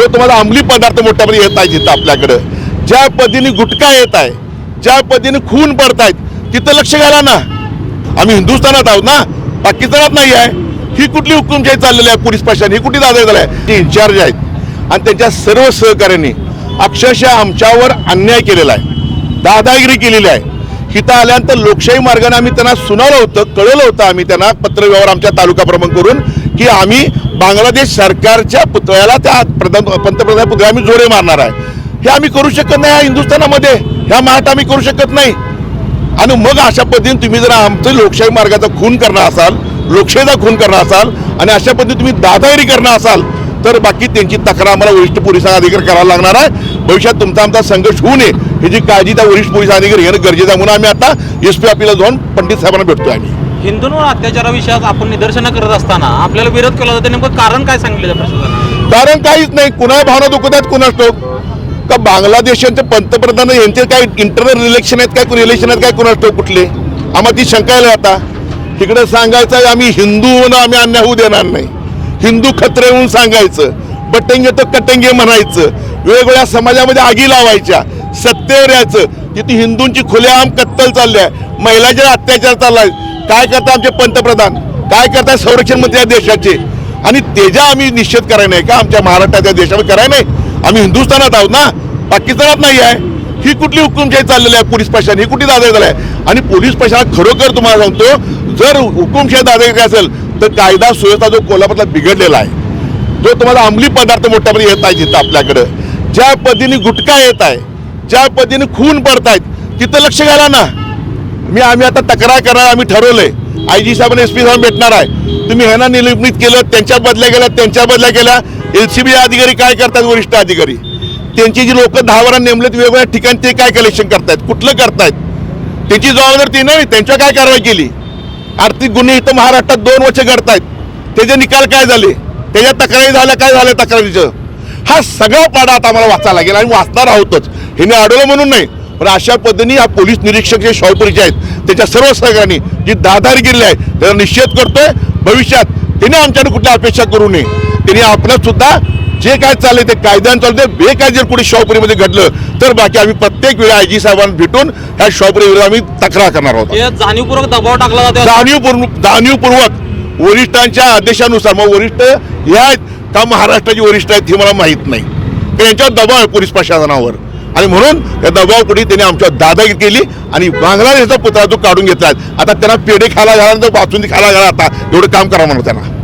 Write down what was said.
जो तुम्हाला अंमली पदार्थ मोठ्या येत आहे जिथं आपल्याकडं. ज्या पद्धतीने गुटखा येत आहे ज्या पद्धतीने खून पडतायत तिथं लक्ष घाला ना. आम्ही हिंदुस्थानात आहोत ना. पाकिस्तानात नाही आहे. ही कुठली हुकुमशाही चाललेली आहे? पोलीस प्रशासन. ही कुठली दादा झाली आहे ते इन्चार्ज आहेत. आणि त्यांच्या सर्व सहकाऱ्यांनी अक्षरशः आमच्यावर अन्याय केलेला आहे. दादागिरी केलेली आहे. हिथं आल्यानंतर लोकशाही मार्गाने आम्ही त्यांना सुनावलं होतं कळवलं होतं आम्ही त्यांना पत्रव्यवहार आमच्या तालुका प्रमुख करून. की आम्ही बांगलादेश सरकारच्या पुतळ्याला त्या प्रधान पंतप्रधान पुतळ्या आम्ही जोडे मारणार आहे. हे आम्ही करू शकत नाही ह्या हिंदुस्थानामध्ये. ह्या महाराष्ट्रात आम्ही करू शकत नाही. आणि मग अशा पद्धतीने तुम्ही जर आमचं लोकशाही मार्गाचा खून करणार असाल लोकशाहीचा खून करणार असाल आणि अशा पद्धतीने तुम्ही दादागिरी करणार असाल तर बाकी त्यांची तक्रार आम्हाला वरिष्ठ पोलिसांना अधिकार करावा लागणार आहे. भविष्यात तुमचा आमचा संघर्ष होऊ नये. ह्याची काळजी त्या वरिष्ठ पोलीस अधिकारी घेणं गरजेचं आहे म्हणून आम्ही आता एस पी ऑफिसला जाऊन पंडित साहेबांना भेटतोय आम्ही. हिंदूंवर अत्याचाराविषयात आपण निदर्शनं करत असताना आपल्याला विरोध केला जातो. नेमकं कारण काय सांगितलं प्रशासनाने? कारण काहीच नाही. कुणा भावना दुखत आहेत कुणाच ठाऊक. का बांगलादेशांचे पंतप्रधान यांचे काय इंटरनल रिलेक्शन आहेत काय रिलेशन आहेत काय कुणाच ठोक कुठले? आम्हाला ती शंका आता. तिकडे सांगायचं आम्ही हिंदू आम्ही अन्याय होऊ देणार नाही. हिंदू खत्रे होऊन सांगायचं. बटंगे तर कटंगे म्हणायचं. वेगवेगळ्या समाजामध्ये आगी लावायच्या. सत्तेवर यायचं. तिथे हिंदूंची खुलेआम कत्तल चालली आहे. महिलांचे अत्याचार चाललाय. काय करता आमचे पंतप्रधान? काय करताय संरक्षण मंत्री या देशाचे? आणि तेजा आम्ही निश्चित करायला नाही का? आमच्या महाराष्ट्राच्या देशामध्ये करायला नाही? आम्ही हिंदुस्थानात आहोत ना? पाकिस्तानात नाही आहे. ही कुठली हुकुमशाही चाललेली आहे पोलीस प्रशासन? ही कुठली दादागिरी आहे? आणि पोलीस प्रशासन खरोखर तुम्हाला सांगतो जर हुकुमशाही दादागिरी असेल तर कायदा सुव्यवस्था जो कोल्हापूरला बिघडलेला आहे जो तुम्हाला अंमली पदार्थ मोठ्या प्रमाणात येत आहे तिथं आपल्याकडं. ज्या पद्धतीने गुटखा येत आहे ज्या पद्धतीने खून पडत आहेत तिथं लक्ष घाला ना. मी आम्ही आता तक्रार करणार आम्ही ठरवलंय. आय जी साहेबांना एस पी साहेब भेटणार आहे. तुम्ही ह्यांना निलंबित केलं त्यांच्या बदल्या गेल्या त्यांच्या बदल्या केल्या. एल सी बी अधिकारी काय करतात वरिष्ठ अधिकारी? त्यांची जी लोक दहा नेमलेत वेगवेगळ्या ठिकाणी ते काय कलेक्शन करतायत? कुठलं करतायत? त्याची जबाबदारी ती नाही त्यांच्या काय कारवाई केली? आर्थिक गुन्हे इथं महाराष्ट्रात दोन वर्ष घडतायत. त्याचे निकाल काय झाले? त्याच्या तक्रारी झाल्या काय झाल्या तक्रारीचं? हा सगळा पाडा आता आम्हाला वाचायला लागेल. आणि वाचणार आहोतच. हे मी अडवलं म्हणून नाही. पण अशा पद्धतीने हा पोलीस निरीक्षक जे शाहपुरीचे आहेत त्याच्या सर्व सहकार्यांनी जी दादागिरी आहे त्याचा निषेध करतोय. भविष्यात त्याने आमच्याकडे कुठल्या अपेक्षा करू नये. त्यांनी आपल्यात सुद्धा जे काय चाललंय ते कायद्यानं चालतंय. बेकायदेशीर कुठे शाहपुरीमध्ये घडलं तर बाकी आम्ही प्रत्येक वेळी आय जी साहेबांना भेटून ह्या शाहपुरी विरोधात आम्ही तक्रार करणार आहोत. जाणीवपूर्वक दबाव टाकला जातो जाणीवपूर्वक जाणीवपूर्वक वरिष्ठांच्या आदेशानुसार मग वरिष्ठ हे आहेत का महाराष्ट्राची वरिष्ठ आहेत हे मला माहीत नाही. कारण यांच्यावर दबाव आहे पोलीस प्रशासनावर. आणि म्हणून या दबावापुढे त्यांनी आमच्यावर दादागिरी केली आणि बांगलादेशचा पुतळा तो काढून घेतला आता त्यांना पेढे खायला घाला वाचून खायला घाला आता. एवढं काम करा म्हणून त्यांना.